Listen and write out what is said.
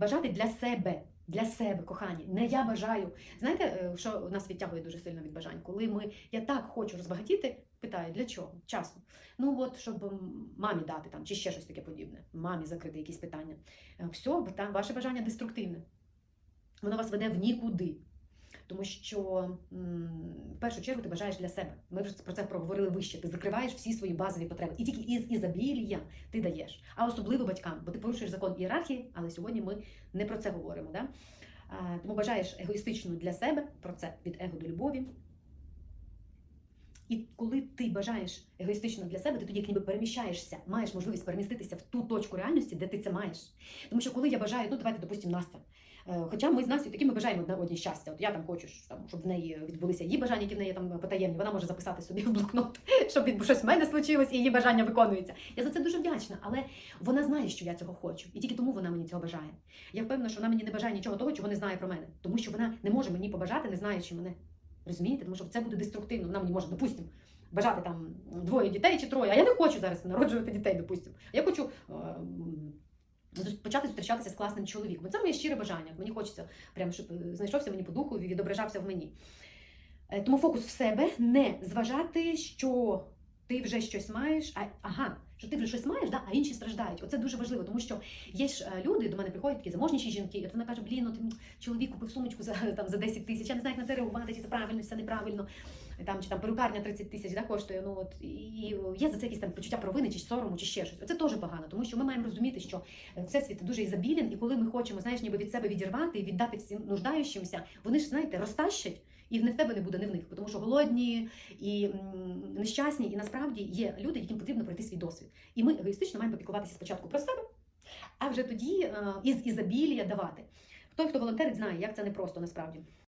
Бажати для себе. Для себе, кохані, не я бажаю. Знаєте, е, що нас відтягує дуже сильно від бажань? Коли ми я так хочу розбагатіти, питаю, для чого? Часу. Ну от, щоб мамі дати там, чи ще щось таке подібне, мамі закрити якісь питання. Е, Все, там ваше бажання деструктивне. Воно вас веде в нікуди. Тому що в першу чергу ти бажаєш для себе. Ми вже про це проговорили вище. Ти закриваєш всі свої базові потреби. І тільки із ізобілія ти даєш. А особливо батькам, бо ти порушуєш закон ієрархії, але сьогодні ми не про це говоримо. Да? Тому бажаєш егоїстично для себе, про це від его до любові. І коли ти бажаєш егоїстично для себе, ти тоді як ніби переміщаєшся, маєш можливість переміститися в ту точку реальності, де ти це маєш. Тому що коли я бажаю, ну давайте, допустимо, Настя. Е, Хоча ми з Настю такі ми бажаємо одне одній щастя. От я там хочу, щоб в неї відбулися її бажання, які в неї там потаємні. Вона може записати собі в блокнот, щоб щось в мене случилось, і її бажання виконується. Я за це дуже вдячна, але вона знає, що я цього хочу, і тільки тому вона мені цього бажає. Я впевнена, що вона мені не бажає нічого того, чого не знає про мене, тому що вона не може мені побажати, не знаючи мене. Розумієте? Тому що це буде деструктивно. Вона мені може, допустимо, бажати там двоє дітей чи троє. А я не хочу зараз народжувати дітей, допустимо. Я хочу. Почати зустрічатися з класним чоловіком. Це моє щире бажання. Мені хочеться, прям, щоб е, знайшовся мені по духу і відображався в мені. Е, Тому фокус в себе не зважати, що ти вже щось маєш, а ага, що ти вже щось маєш, да, а інші страждають. Оце дуже важливо, тому що є ж е, люди, до мене приходять такі заможніші жінки, і от вона каже: блін, от м, чоловік купив сумочку за там за 10 тисяч. Я не знаю, як на це реагувати, чи це правильно, чи це неправильно. Там чи там перукарня 30 тисяч да, коштує. Ну от і є за це якісь там почуття провини, чи сорому, чи ще щось. Оце теж погано, тому що ми маємо розуміти, що е, всесвіт дуже ізобілен, і коли ми хочемо, знаєш, ніби від себе відірвати і віддати всім нуждаючимся, вони ж знаєте, розтащать. І не в тебе не буде, не в них, тому що голодні і нещасні, і насправді є люди, яким потрібно пройти свій досвід. І ми егоїстично маємо попікуватися спочатку про себе, а вже тоді е, із ізобілія давати. Той, хто волонтерить, знає, як це непросто насправді.